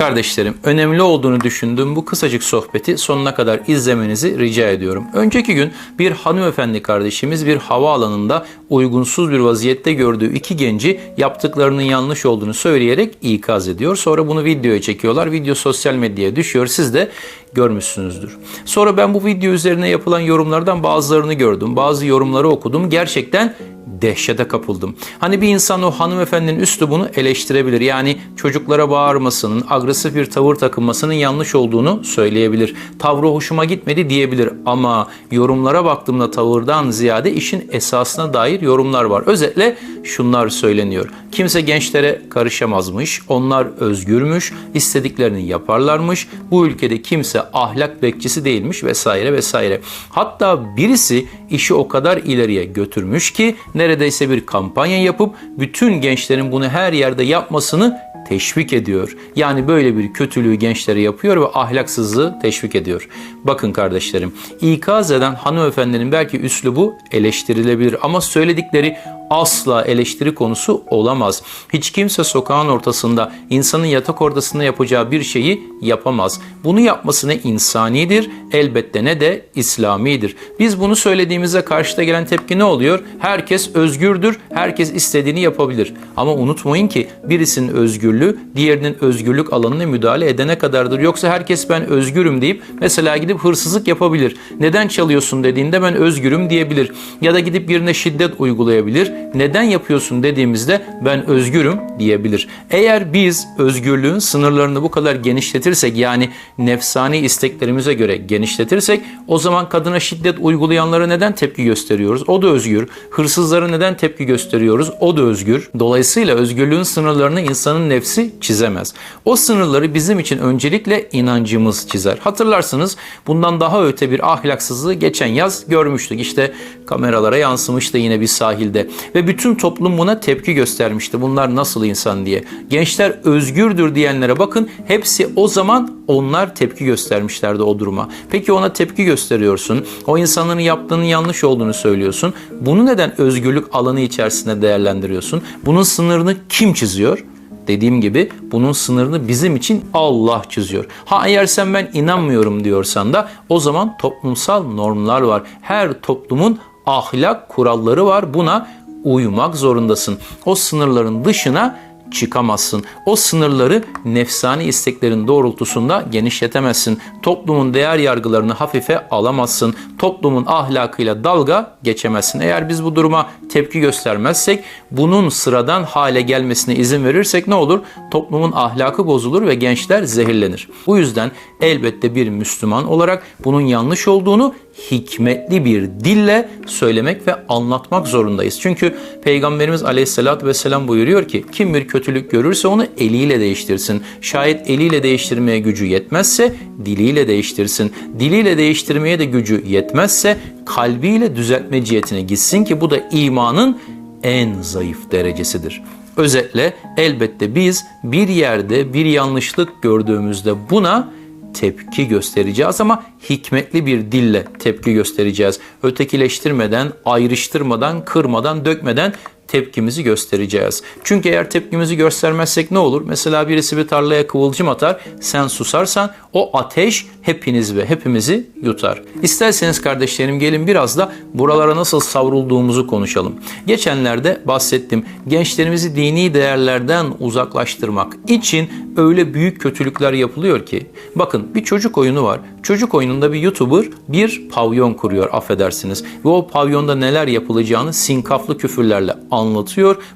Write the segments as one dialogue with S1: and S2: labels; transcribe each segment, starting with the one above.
S1: Kardeşlerim, önemli olduğunu düşündüğüm bu kısacık sohbeti sonuna kadar izlemenizi rica ediyorum. Önceki gün bir hanımefendi kardeşimiz bir havaalanında uygunsuz bir vaziyette gördüğü iki genci yaptıklarının yanlış olduğunu söyleyerek ikaz ediyor. Sonra bunu videoya çekiyorlar. Video sosyal medyaya düşüyor. Siz de görmüşsünüzdür. Sonra ben bu video üzerine yapılan yorumlardan bazılarını gördüm. Bazı yorumları okudum. Gerçekten dehşete kapıldım. Hani bir insan o hanımefendinin üslubunu eleştirebilir. Yani çocuklara bağırmasının, agresif bir tavır takınmasının yanlış olduğunu söyleyebilir. Tavrı hoşuma gitmedi diyebilir. Ama yorumlara baktığımda tavırdan ziyade işin esasına dair yorumlar var. Özetle şunlar söyleniyor. Kimse gençlere karışamazmış, onlar özgürmüş, istediklerini yaparlarmış, bu ülkede kimse ahlak bekçisi değilmiş vesaire vesaire. Hatta birisi işi o kadar ileriye götürmüş ki neredeyse bir kampanya yapıp bütün gençlerin bunu her yerde yapmasını teşvik ediyor. Yani böyle bir kötülüğü gençlere yapıyor ve ahlaksızlığı teşvik ediyor. Bakın kardeşlerim, ikaz eden hanımefendinin belki üslubu eleştirilebilir ama söyledikleri asla eleştiri konusu olamaz. Hiç kimse sokağın ortasında insanın yatak ortasında yapacağı bir şeyi yapamaz. Bunu yapması ne insanidir elbette ne de İslamidir. Biz bunu söylediğimizde karşıda gelen tepki ne oluyor? Herkes özgürdür, herkes istediğini yapabilir. Ama unutmayın ki birisinin özgürlüğü diğerinin özgürlük alanına müdahale edene kadardır. Yoksa herkes ben özgürüm deyip mesela gidip hırsızlık yapabilir. Neden çalıyorsun dediğinde ben özgürüm diyebilir. Ya da gidip birine şiddet uygulayabilir neden yapıyorsun dediğimizde ben özgürüm diyebilir. Eğer biz özgürlüğün sınırlarını bu kadar genişletirsek yani nefsani isteklerimize göre genişletirsek o zaman kadına şiddet uygulayanlara neden tepki gösteriyoruz? O da özgür. Hırsızlara neden tepki gösteriyoruz? O da özgür. Dolayısıyla özgürlüğün sınırlarını insanın nefsi çizemez. O sınırları bizim için öncelikle inancımız çizer. Hatırlarsınız bundan daha öte bir ahlaksızlığı geçen yaz görmüştük. İşte kameralara yansımıştı yine bir sahilde ve bütün toplum buna tepki göstermişti. Bunlar nasıl insan diye. Gençler özgürdür diyenlere bakın hepsi o zaman onlar tepki göstermişlerdi o duruma. Peki ona tepki gösteriyorsun. O insanların yaptığının yanlış olduğunu söylüyorsun. Bunu neden özgürlük alanı içerisinde değerlendiriyorsun? Bunun sınırını kim çiziyor? Dediğim gibi bunun sınırını bizim için Allah çiziyor. Ha eğer sen ben inanmıyorum diyorsan da o zaman toplumsal normlar var. Her toplumun ahlak kuralları var. Buna uymak zorundasın. O sınırların dışına çıkamazsın. O sınırları nefsani isteklerin doğrultusunda genişletemezsin. Toplumun değer yargılarını hafife alamazsın. Toplumun ahlakıyla dalga geçemezsin. Eğer biz bu duruma tepki göstermezsek, bunun sıradan hale gelmesine izin verirsek ne olur? Toplumun ahlakı bozulur ve gençler zehirlenir. Bu yüzden elbette bir Müslüman olarak bunun yanlış olduğunu hikmetli bir dille söylemek ve anlatmak zorundayız. Çünkü Peygamberimiz Aleyhisselatü Vesselam buyuruyor ki kim bir kötülük görürse onu eliyle değiştirsin. Şayet eliyle değiştirmeye gücü yetmezse diliyle değiştirsin. Diliyle değiştirmeye de gücü yetmezse kalbiyle düzeltme cihetine gitsin ki bu da imanın en zayıf derecesidir. Özetle elbette biz bir yerde bir yanlışlık gördüğümüzde buna tepki göstereceğiz ama hikmetli bir dille tepki göstereceğiz. Ötekileştirmeden, ayrıştırmadan, kırmadan, dökmeden tepkimizi göstereceğiz. Çünkü eğer tepkimizi göstermezsek ne olur? Mesela birisi bir tarlaya kıvılcım atar, sen susarsan o ateş hepiniz ve hepimizi yutar. İsterseniz kardeşlerim gelin biraz da buralara nasıl savrulduğumuzu konuşalım. Geçenlerde bahsettim. Gençlerimizi dini değerlerden uzaklaştırmak için öyle büyük kötülükler yapılıyor ki. Bakın bir çocuk oyunu var. Çocuk oyununda bir YouTuber bir pavyon kuruyor affedersiniz. Ve o pavyonda neler yapılacağını sinkaflı küfürlerle anlatıyor.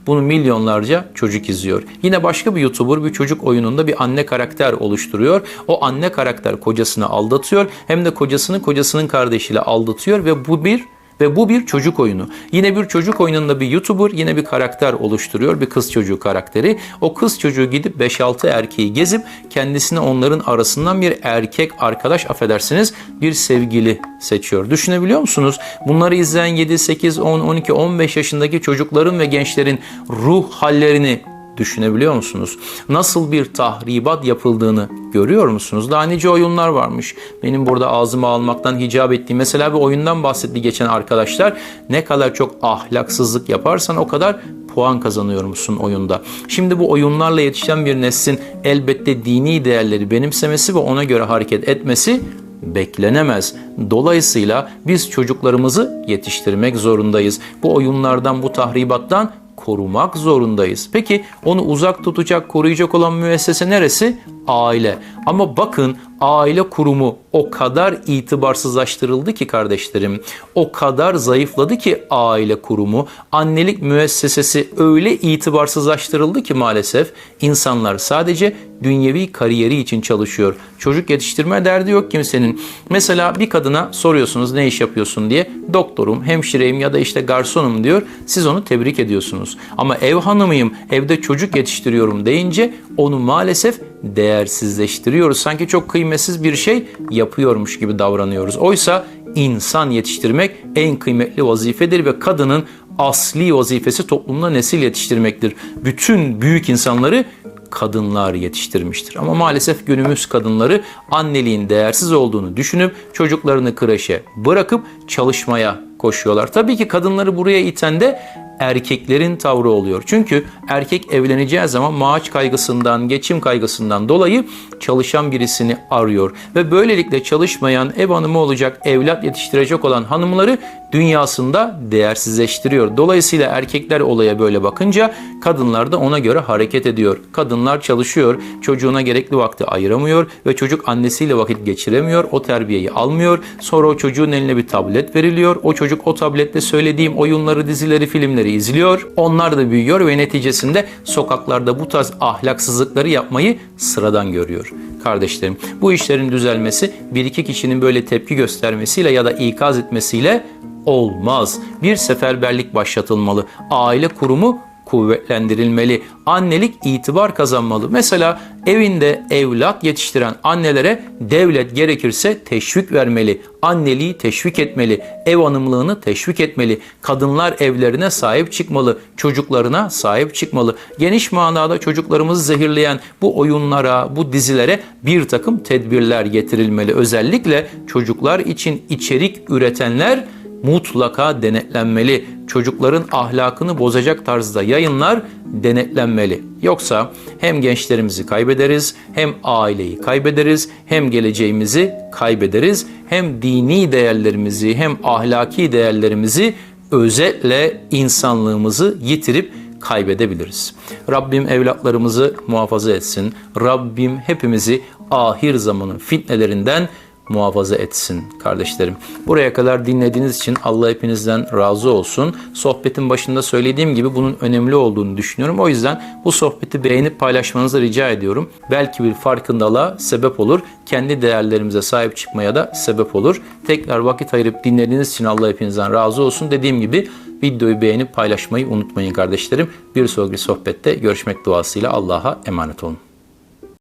S1: Bunu milyonlarca çocuk izliyor. Yine başka bir YouTuber bir çocuk oyununda bir anne karakter oluşturuyor. O anne karakter kocasını aldatıyor. Hem de kocasını kocasının kardeşiyle aldatıyor ve bu bir ve bu bir çocuk oyunu. Yine bir çocuk oyununda bir YouTuber yine bir karakter oluşturuyor. Bir kız çocuğu karakteri. O kız çocuğu gidip 5-6 erkeği gezip kendisine onların arasından bir erkek arkadaş affedersiniz bir sevgili seçiyor. Düşünebiliyor musunuz? Bunları izleyen 7, 8, 10, 12, 15 yaşındaki çocukların ve gençlerin ruh hallerini Düşünebiliyor musunuz? Nasıl bir tahribat yapıldığını görüyor musunuz? Daha nice oyunlar varmış. Benim burada ağzıma almaktan hicap ettiğim mesela bir oyundan bahsetti geçen arkadaşlar. Ne kadar çok ahlaksızlık yaparsan o kadar puan kazanıyor musun oyunda? Şimdi bu oyunlarla yetişen bir neslin elbette dini değerleri benimsemesi ve ona göre hareket etmesi beklenemez. Dolayısıyla biz çocuklarımızı yetiştirmek zorundayız. Bu oyunlardan, bu tahribattan korumak zorundayız. Peki onu uzak tutacak, koruyacak olan müessese neresi? Aile. Ama bakın aile kurumu o kadar itibarsızlaştırıldı ki kardeşlerim. O kadar zayıfladı ki aile kurumu. Annelik müessesesi öyle itibarsızlaştırıldı ki maalesef insanlar sadece dünyevi kariyeri için çalışıyor. Çocuk yetiştirme derdi yok kimsenin. Mesela bir kadına soruyorsunuz ne iş yapıyorsun diye. Doktorum, hemşireyim ya da işte garsonum diyor. Siz onu tebrik ediyorsunuz. Ama ev hanımıyım, evde çocuk yetiştiriyorum deyince onu maalesef değersizleştiriyoruz. Sanki çok kıymetsiz bir şey yapıyormuş gibi davranıyoruz. Oysa insan yetiştirmek en kıymetli vazifedir ve kadının asli vazifesi toplumda nesil yetiştirmektir. Bütün büyük insanları kadınlar yetiştirmiştir. Ama maalesef günümüz kadınları anneliğin değersiz olduğunu düşünüp çocuklarını kreşe bırakıp çalışmaya koşuyorlar. Tabii ki kadınları buraya iten de erkeklerin tavrı oluyor. Çünkü erkek evleneceği zaman maaş kaygısından, geçim kaygısından dolayı çalışan birisini arıyor. Ve böylelikle çalışmayan ev hanımı olacak, evlat yetiştirecek olan hanımları dünyasında değersizleştiriyor. Dolayısıyla erkekler olaya böyle bakınca kadınlar da ona göre hareket ediyor. Kadınlar çalışıyor, çocuğuna gerekli vakti ayıramıyor ve çocuk annesiyle vakit geçiremiyor, o terbiyeyi almıyor. Sonra o çocuğun eline bir tablet veriliyor. O çocuk o tablette söylediğim oyunları, dizileri, filmleri izliyor. Onlar da büyüyor ve neticesinde sokaklarda bu tarz ahlaksızlıkları yapmayı sıradan görüyor. Kardeşlerim bu işlerin düzelmesi bir iki kişinin böyle tepki göstermesiyle ya da ikaz etmesiyle olmaz. Bir seferberlik başlatılmalı. Aile kurumu kuvvetlendirilmeli. Annelik itibar kazanmalı. Mesela evinde evlat yetiştiren annelere devlet gerekirse teşvik vermeli. Anneliği teşvik etmeli. Ev hanımlığını teşvik etmeli. Kadınlar evlerine sahip çıkmalı. Çocuklarına sahip çıkmalı. Geniş manada çocuklarımızı zehirleyen bu oyunlara, bu dizilere bir takım tedbirler getirilmeli. Özellikle çocuklar için içerik üretenler mutlaka denetlenmeli. Çocukların ahlakını bozacak tarzda yayınlar denetlenmeli. Yoksa hem gençlerimizi kaybederiz, hem aileyi kaybederiz, hem geleceğimizi kaybederiz, hem dini değerlerimizi, hem ahlaki değerlerimizi özetle insanlığımızı yitirip kaybedebiliriz. Rabbim evlatlarımızı muhafaza etsin. Rabbim hepimizi ahir zamanın fitnelerinden muhafaza etsin kardeşlerim. Buraya kadar dinlediğiniz için Allah hepinizden razı olsun. Sohbetin başında söylediğim gibi bunun önemli olduğunu düşünüyorum. O yüzden bu sohbeti beğenip paylaşmanızı rica ediyorum. Belki bir farkındalığa sebep olur. Kendi değerlerimize sahip çıkmaya da sebep olur. Tekrar vakit ayırıp dinlediğiniz için Allah hepinizden razı olsun. Dediğim gibi videoyu beğenip paylaşmayı unutmayın kardeşlerim. Bir sonraki sohbette görüşmek duasıyla Allah'a emanet olun.